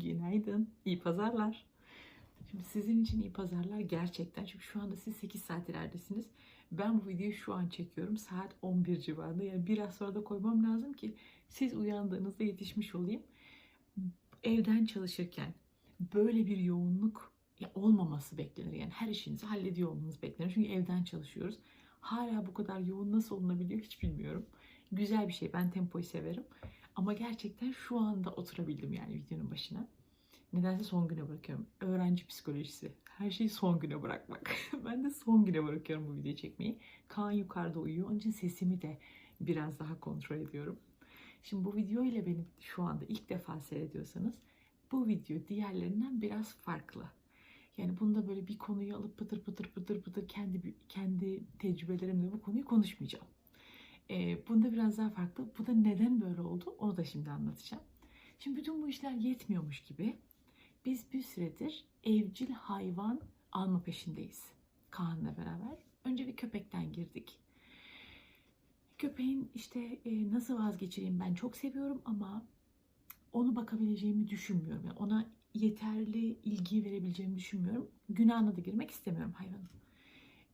Günaydın. İyi pazarlar. Şimdi sizin için iyi pazarlar gerçekten. Çünkü şu anda siz 8 saat ileridesiniz. Ben bu videoyu şu an çekiyorum. Saat 11 civarında. Yani biraz sonra da koymam lazım ki siz uyandığınızda yetişmiş olayım. Evden çalışırken böyle bir yoğunluk olmaması beklenir. Yani her işinizi hallediyor olmanız beklenir. Çünkü evden çalışıyoruz. Hala bu kadar yoğun nasıl olunabiliyor hiç bilmiyorum. Güzel bir şey. Ben tempoyu severim. Ama gerçekten şu anda oturabildim yani videonun başına. Nedense son güne bırakıyorum. Öğrenci psikolojisi. Her şeyi son güne bırakmak. ben de son güne bırakıyorum bu videoyu çekmeyi. Kaan yukarıda uyuyor. Onun için sesimi de biraz daha kontrol ediyorum. Şimdi bu video ile beni şu anda ilk defa seyrediyorsanız bu video diğerlerinden biraz farklı. Yani bunda böyle bir konuyu alıp pıtır pıtır pıtır pıtır kendi kendi tecrübelerimle bu konuyu konuşmayacağım. Ee, bunda biraz daha farklı. Bu da neden böyle oldu onu da şimdi anlatacağım. Şimdi bütün bu işler yetmiyormuş gibi biz bir süredir evcil hayvan alma peşindeyiz. Kaan'la beraber. Önce bir köpekten girdik. Köpeğin işte e, nasıl vazgeçireyim ben çok seviyorum ama onu bakabileceğimi düşünmüyorum. Yani ona yeterli ilgi verebileceğimi düşünmüyorum. Günahına da girmek istemiyorum hayvanın.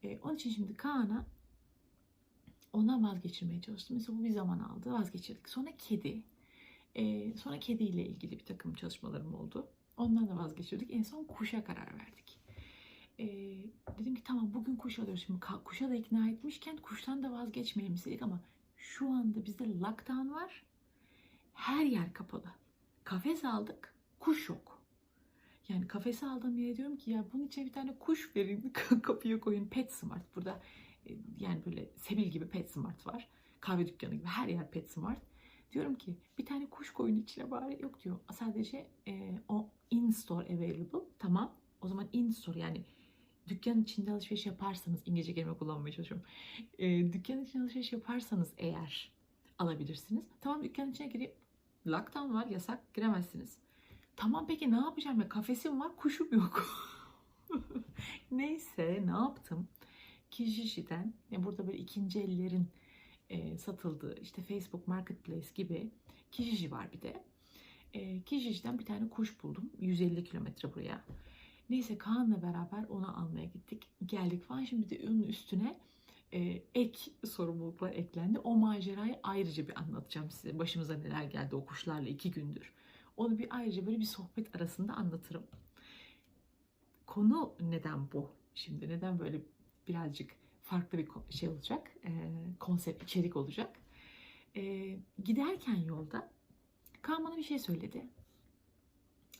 E, onun için şimdi Kaan'a ondan vazgeçirmeye çalıştım. Mesela bu bir zaman aldı. Vazgeçirdik. Sonra kedi. E, sonra kediyle ilgili bir takım çalışmalarım oldu. Ondan da vazgeçirdik. En son kuşa karar verdik. E, dedim ki tamam bugün kuş alıyoruz. Şimdi kuşa da ikna etmişken kuştan da vazgeçmeyelim istedik ama şu anda bizde lockdown var. Her yer kapalı. Kafes aldık. Kuş yok. Yani kafese aldığım yere diyorum ki ya bunun içine bir tane kuş verin kapıya koyun PetSmart burada e, yani böyle Sebil gibi PetSmart var. Kahve dükkanı gibi her yer PetSmart diyorum ki bir tane kuş koyun içine bari. Yok diyor sadece e, o in store available. Tamam. O zaman in store yani dükkan içinde alışveriş yaparsanız İngilizce kelime kullanmaya çalışıyorum. E, dükkan içinde alışveriş yaparsanız eğer alabilirsiniz. Tamam dükkan içine girip lockdown var yasak giremezsiniz. Tamam peki ne yapacağım? Ya kafesim var kuşum yok. Neyse ne yaptım? Kijishi'den yani burada böyle ikinci ellerin e, satıldığı işte Facebook Marketplace gibi Kijiji var bir de. E, Kijishi'den bir tane kuş buldum. 150 kilometre buraya. Neyse Kaan'la beraber onu almaya gittik. Geldik falan. Şimdi de onun üstüne e, ek sorumluluklar eklendi. O macerayı ayrıca bir anlatacağım size. Başımıza neler geldi o kuşlarla iki gündür. Onu bir ayrıca böyle bir sohbet arasında anlatırım. Konu neden bu? Şimdi neden böyle birazcık farklı bir şey olacak, e, konsept, içerik olacak. E, giderken yolda Kaan bana bir şey söyledi.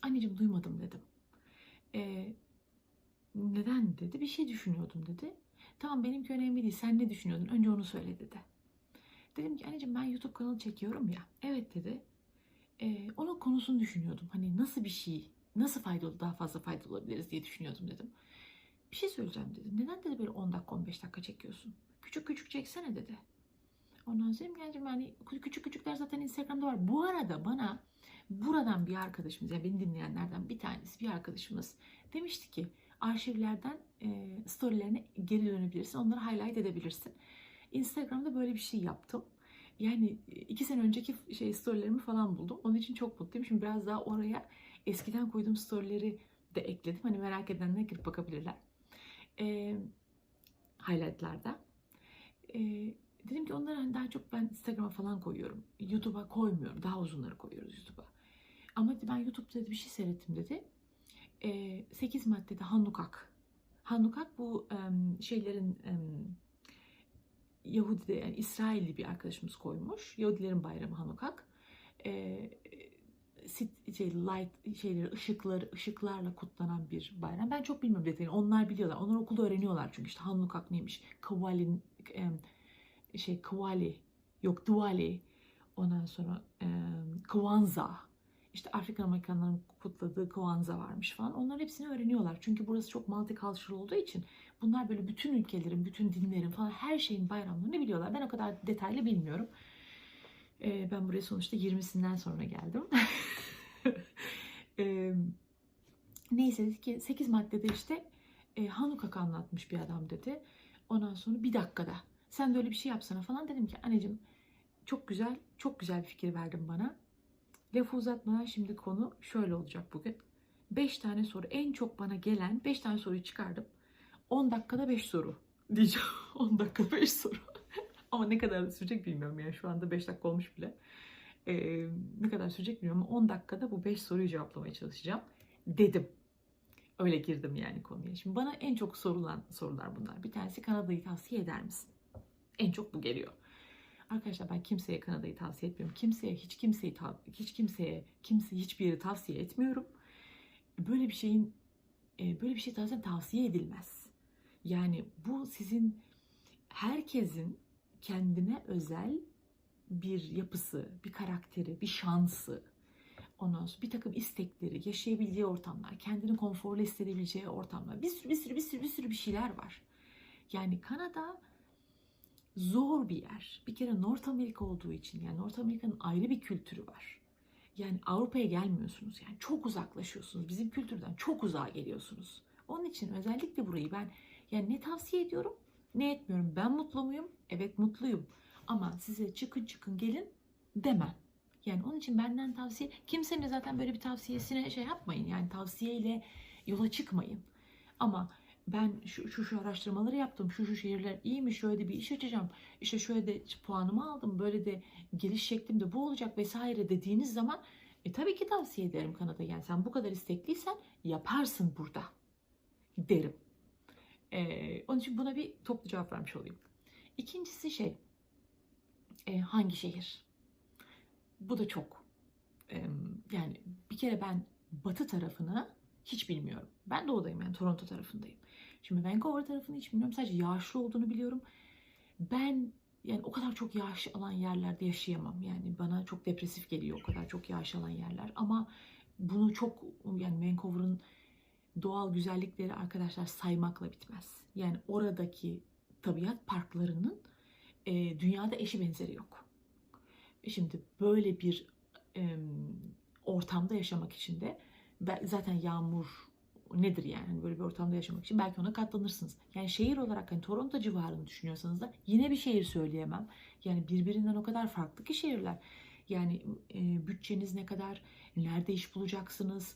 Anneciğim duymadım dedim. E, neden dedi. Bir şey düşünüyordum dedi. Tamam benimki önemli değil. Sen ne düşünüyordun? Önce onu söyle dedi. Dedim ki anneciğim ben YouTube kanalı çekiyorum ya. Evet dedi e, onun konusunu düşünüyordum. Hani nasıl bir şey, nasıl faydalı, daha fazla faydalı olabiliriz diye düşünüyordum dedim. Bir şey söyleyeceğim dedim. Neden dedi böyle 10 dakika 15 dakika çekiyorsun? Küçük küçük çeksene dedi. Ondan sonra yani küçük küçükler zaten Instagram'da var. Bu arada bana buradan bir arkadaşımız yani beni dinleyenlerden bir tanesi bir arkadaşımız demişti ki arşivlerden e, storylerine geri dönebilirsin. Onları highlight edebilirsin. Instagram'da böyle bir şey yaptım yani iki sene önceki şey storylerimi falan buldum. Onun için çok mutluyum. Şimdi biraz daha oraya eskiden koyduğum storyleri de ekledim. Hani merak edenler girip bakabilirler. E, highlightlarda. E, dedim ki onları hani daha çok ben Instagram'a falan koyuyorum. YouTube'a koymuyorum. Daha uzunları koyuyoruz YouTube'a. Ama ben YouTube'da bir şey seyrettim dedi. E, 8 maddede Hanukak. Hanukak bu um, şeylerin um, Yahudi'de yani İsrailli bir arkadaşımız koymuş. Yahudilerin bayramı Hanukak. Ee, şey, light şeyleri, ışıkları, ışıklarla kutlanan bir bayram. Ben çok bilmiyorum detayını. Onlar biliyorlar. Onlar okulda öğreniyorlar çünkü işte Hanukak neymiş? Kavali şey Kavali yok Diwali ondan sonra Kwanzaa işte Afrika Amerikanların kutladığı Kwanzaa varmış falan. Onlar hepsini öğreniyorlar. Çünkü burası çok multicultural olduğu için bunlar böyle bütün ülkelerin, bütün dinlerin falan her şeyin bayramlarını biliyorlar. Ben o kadar detaylı bilmiyorum. Ee, ben buraya sonuçta 20'sinden sonra geldim. ee, neyse ki 8 maddede işte e, Hanukak anlatmış bir adam dedi. Ondan sonra bir dakikada sen de öyle bir şey yapsana falan dedim ki anneciğim çok güzel çok güzel bir fikir verdin bana Lafı uzatmadan şimdi konu şöyle olacak bugün. 5 tane soru en çok bana gelen 5 tane soruyu çıkardım. 10 dakikada 5 soru diyeceğim. 10 dakika 5 soru. Ama ne kadar sürecek bilmiyorum yani şu anda 5 dakika olmuş bile. Ee, ne kadar sürecek bilmiyorum ama 10 dakikada bu 5 soruyu cevaplamaya çalışacağım dedim. Öyle girdim yani konuya. Şimdi bana en çok sorulan sorular bunlar. Bir tanesi Kanada'yı tavsiye eder misin? En çok bu geliyor. Arkadaşlar ben kimseye Kanada'yı tavsiye etmiyorum. Kimseye hiç kimseyi hiç kimseye kimse hiçbir yeri tavsiye etmiyorum. Böyle bir şeyin e, böyle bir şey zaten tavsiye edilmez. Yani bu sizin herkesin kendine özel bir yapısı, bir karakteri, bir şansı, ondan bir takım istekleri, yaşayabileceği ortamlar, kendini konforlu hissedebileceği ortamlar, bir sürü bir sürü bir sürü bir sürü bir şeyler var. Yani Kanada zor bir yer. Bir kere North Amerika olduğu için yani North Amerika'nın ayrı bir kültürü var. Yani Avrupa'ya gelmiyorsunuz yani çok uzaklaşıyorsunuz. Bizim kültürden çok uzağa geliyorsunuz. Onun için özellikle burayı ben yani ne tavsiye ediyorum ne etmiyorum. Ben mutlu muyum? Evet mutluyum. Ama size çıkın çıkın gelin demem. Yani onun için benden tavsiye kimsenin zaten böyle bir tavsiyesine şey yapmayın. Yani tavsiyeyle yola çıkmayın. Ama ben şu, şu şu araştırmaları yaptım. Şu şu şehirler iyiymiş. Şöyle de bir iş açacağım. İşte şöyle de puanımı aldım. Böyle de geliş şeklim de bu olacak vesaire dediğiniz zaman e, tabii ki tavsiye ederim Kanada. Yani sen bu kadar istekliysen yaparsın burada derim. E, onun için buna bir toplu cevap vermiş olayım. İkincisi şey e, hangi şehir? Bu da çok. E, yani bir kere ben batı tarafını hiç bilmiyorum. Ben doğudayım yani Toronto tarafındayım. Şimdi Vancouver tarafını hiç bilmiyorum. Sadece yağışlı olduğunu biliyorum. Ben yani o kadar çok yağış alan yerlerde yaşayamam. Yani bana çok depresif geliyor o kadar çok yağış alan yerler. Ama bunu çok yani Vancouver'ın doğal güzellikleri arkadaşlar saymakla bitmez. Yani oradaki tabiat parklarının e, dünyada eşi benzeri yok. E şimdi böyle bir e, ortamda yaşamak için de zaten yağmur nedir yani hani böyle bir ortamda yaşamak için belki ona katlanırsınız. Yani şehir olarak hani Toronto civarını düşünüyorsanız da yine bir şehir söyleyemem. Yani birbirinden o kadar farklı ki şehirler. Yani e, bütçeniz ne kadar, nerede iş bulacaksınız,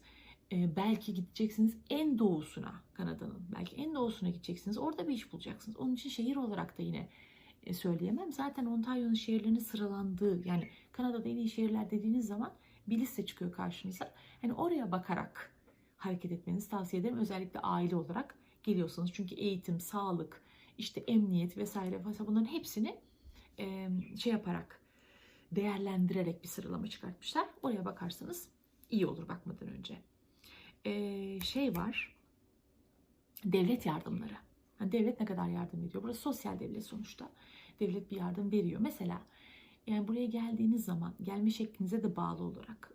e, belki gideceksiniz en doğusuna Kanada'nın. Belki en doğusuna gideceksiniz. Orada bir iş bulacaksınız. Onun için şehir olarak da yine e, söyleyemem. Zaten Ontario'nun şehirlerinin sıralandığı yani Kanada'da en iyi şehirler dediğiniz zaman bir liste çıkıyor karşınıza. Hani oraya bakarak hareket etmenizi tavsiye ederim. Özellikle aile olarak geliyorsanız. Çünkü eğitim, sağlık, işte emniyet vesaire bunların hepsini e, şey yaparak değerlendirerek bir sıralama çıkartmışlar. Oraya bakarsanız iyi olur bakmadan önce. Şey var. Devlet yardımları. Devlet ne kadar yardım ediyor? Burası sosyal devlet sonuçta. Devlet bir yardım veriyor. Mesela yani buraya geldiğiniz zaman gelme şeklinize de bağlı olarak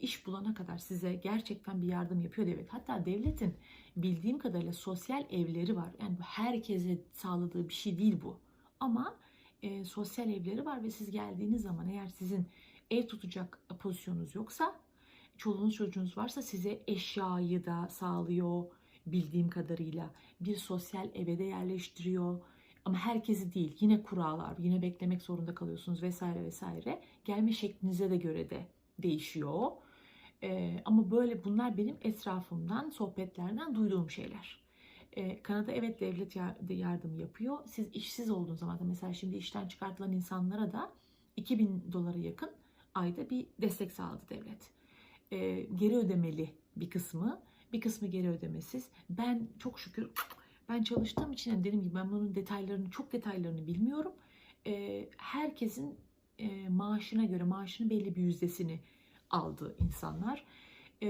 iş bulana kadar size gerçekten bir yardım yapıyor devlet. Hatta devletin bildiğim kadarıyla sosyal evleri var. Yani herkese sağladığı bir şey değil bu. Ama e, sosyal evleri var ve siz geldiğiniz zaman eğer sizin ev tutacak pozisyonunuz yoksa çoluğunuz çocuğunuz varsa size eşyayı da sağlıyor bildiğim kadarıyla. Bir sosyal eve de yerleştiriyor. Ama herkesi değil. Yine kurallar, yine beklemek zorunda kalıyorsunuz vesaire vesaire. Gelme şeklinize de göre de değişiyor. Ee, ama böyle bunlar benim etrafımdan, sohbetlerden duyduğum şeyler. Ee, Kanada evet devlet yardım yapıyor. Siz işsiz olduğunuz zaman da mesela şimdi işten çıkartılan insanlara da 2000 dolara yakın ayda bir destek sağladı devlet e, geri ödemeli bir kısmı, bir kısmı geri ödemesiz. Ben çok şükür ben çalıştığım için yani dediğim gibi ben bunun detaylarını çok detaylarını bilmiyorum. E, herkesin e, maaşına göre maaşının belli bir yüzdesini aldı insanlar. E,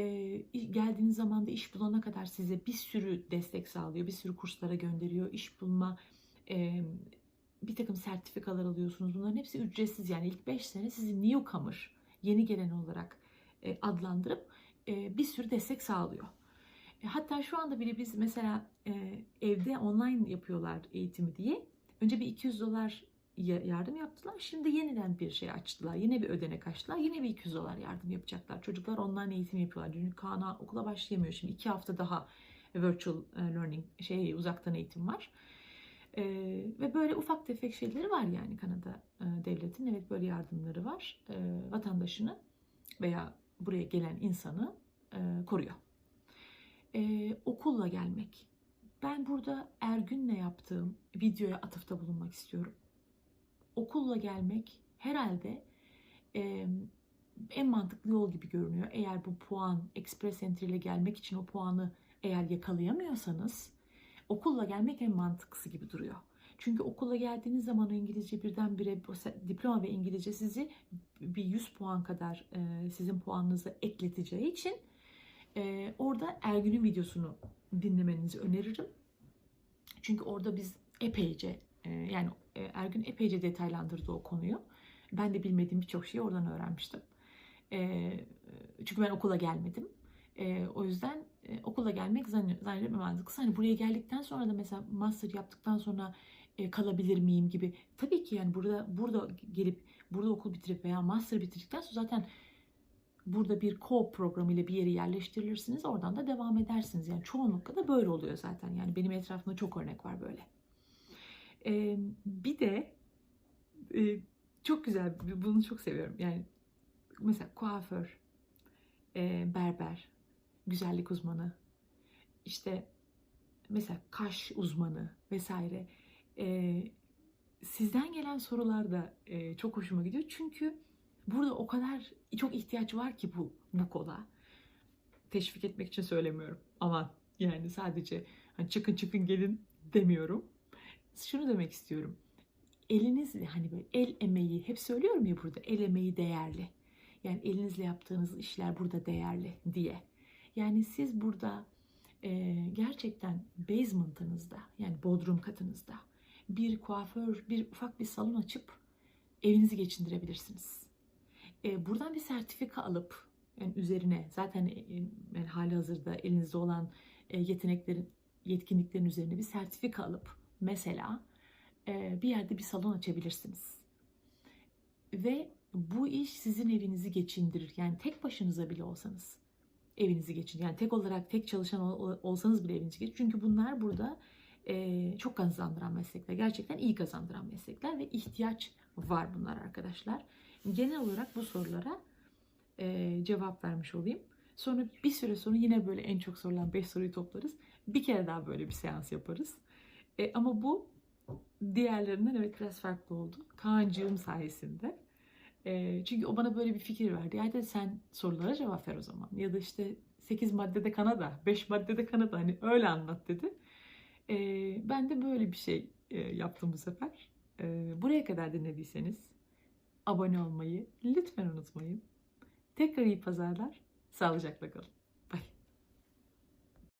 geldiğiniz zaman da iş bulana kadar size bir sürü destek sağlıyor, bir sürü kurslara gönderiyor, iş bulma, e, bir takım sertifikalar alıyorsunuz. Bunların hepsi ücretsiz yani ilk 5 sene sizi newcomer, yeni gelen olarak adlandırıp e, bir sürü destek sağlıyor. E, hatta şu anda bile biz mesela evde online yapıyorlar eğitimi diye. Önce bir 200 dolar yardım yaptılar. Şimdi yeniden bir şey açtılar. Yine bir ödenek açtılar. Yine bir 200 dolar yardım yapacaklar. Çocuklar online eğitim yapıyorlar. Çünkü Kaan'a okula başlayamıyor. Şimdi iki hafta daha virtual learning şey uzaktan eğitim var. Ee, ve böyle ufak tefek şeyleri var yani Kanada e, devletin. Evet böyle yardımları var e, vatandaşını veya buraya gelen insanı e, koruyor. E, okulla gelmek. Ben burada Ergün'le yaptığım videoya atıfta bulunmak istiyorum. Okulla gelmek herhalde e, en mantıklı yol gibi görünüyor. Eğer bu puan Express Entry ile gelmek için o puanı eğer yakalayamıyorsanız okulla gelmek en mantıklısı gibi duruyor. Çünkü okula geldiğiniz zaman İngilizce birdenbire diploma ve İngilizce sizi bir 100 puan kadar e, sizin puanınızı ekleteceği için e, orada Ergün'ün videosunu dinlemenizi öneririm. Çünkü orada biz epeyce e, yani Ergün epeyce detaylandırdı o konuyu. Ben de bilmediğim birçok şeyi oradan öğrenmiştim. Çünkü ben okula gelmedim. O yüzden okula gelmek zann- zannediyorum mantıklı. Hani buraya geldikten sonra da mesela master yaptıktan sonra e, kalabilir miyim gibi. Tabii ki yani burada burada gelip burada okul bitirip veya master bitirdikten sonra zaten burada bir co programı ile bir yere yerleştirilirsiniz. Oradan da devam edersiniz. Yani çoğunlukla da böyle oluyor zaten. Yani benim etrafımda çok örnek var böyle. E, bir de e, çok güzel, bunu çok seviyorum. Yani mesela kuaför, e, berber, güzellik uzmanı, işte mesela kaş uzmanı vesaire. E, sizden gelen sorular da e, çok hoşuma gidiyor. Çünkü burada o kadar çok ihtiyaç var ki bu bu kola. Teşvik etmek için söylemiyorum. Aman yani sadece hani çıkın çıkın gelin demiyorum. Şunu demek istiyorum. Elinizle hani böyle el emeği hep söylüyorum ya burada el emeği değerli. Yani elinizle yaptığınız işler burada değerli diye. Yani siz burada e, gerçekten basement'ınızda yani bodrum katınızda bir kuaför, bir ufak bir salon açıp evinizi geçindirebilirsiniz. E, buradan bir sertifika alıp yani üzerine zaten e, yani hali hazırda elinizde olan e, yeteneklerin, yetkinliklerin üzerine bir sertifika alıp mesela e, bir yerde bir salon açabilirsiniz. Ve bu iş sizin evinizi geçindirir. Yani tek başınıza bile olsanız evinizi geçin. Yani tek olarak tek çalışan ol- olsanız bile evinizi geçin. Çünkü bunlar burada çok kazandıran meslekler. Gerçekten iyi kazandıran meslekler ve ihtiyaç var bunlar arkadaşlar. Genel olarak bu sorulara cevap vermiş olayım. Sonra bir süre sonra yine böyle en çok sorulan 5 soruyu toplarız. Bir kere daha böyle bir seans yaparız. E, ama bu diğerlerinden evet biraz farklı oldu. Kaan'cığım sayesinde. E, çünkü o bana böyle bir fikir verdi. Ya dedi sen sorulara cevap ver o zaman. Ya da işte 8 maddede Kanada, 5 maddede Kanada hani öyle anlat dedi. E, ben de böyle bir şey e, yaptım bu sefer. E, buraya kadar dinlediyseniz abone olmayı lütfen unutmayın. Tekrar iyi pazarlar. Sağlıcakla kalın.